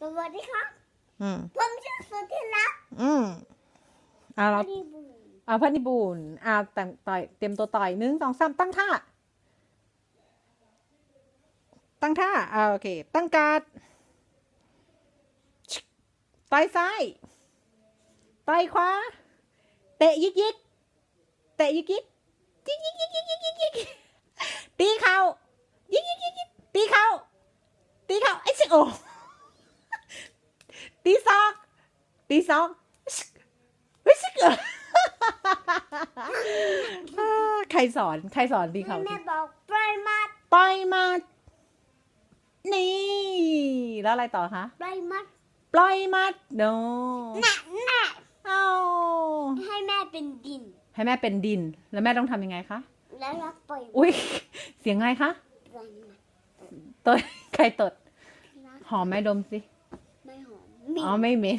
สวัสดีครับ อืมผมชื่อสุธิรักษ์อืมอ่าเราดีบุญเอาพันิบูลอ่าแต่งต่อยเตรียมตัวต่อยหนึ่งสองสามตั้งท่า ตั้งท่าอ่าโอเค ตั้งการ์ดชิต่อยซ้ายต่อยขวาเตะยิกยิกเตะยิกยิกยิกยิกยิกยิกยิกยิกยิกตีเข่ายิกยิกยิกยิกตีเข่าตีเข่าไอ้ชิโอ ตีศอกตีศอกเฮ้ยชิกเอออ่าใครสอนใครสอนตีเข่าแม่บอกปล่อยมาต่อยมานี่ แล้วอะไรต่อคะปล่อยมาปล่อยมัดโนหนักหนักเอาให้แม่เป็นดิน ให้แม่เป็นดิน แล้วแม่ต้องทำยังไงคะแล้วเราปล่อยอุ้ยเสียงไงคะปล่อยมาตดใครตดนะหอมไหมดมสิ อ๋อไม่เหม็น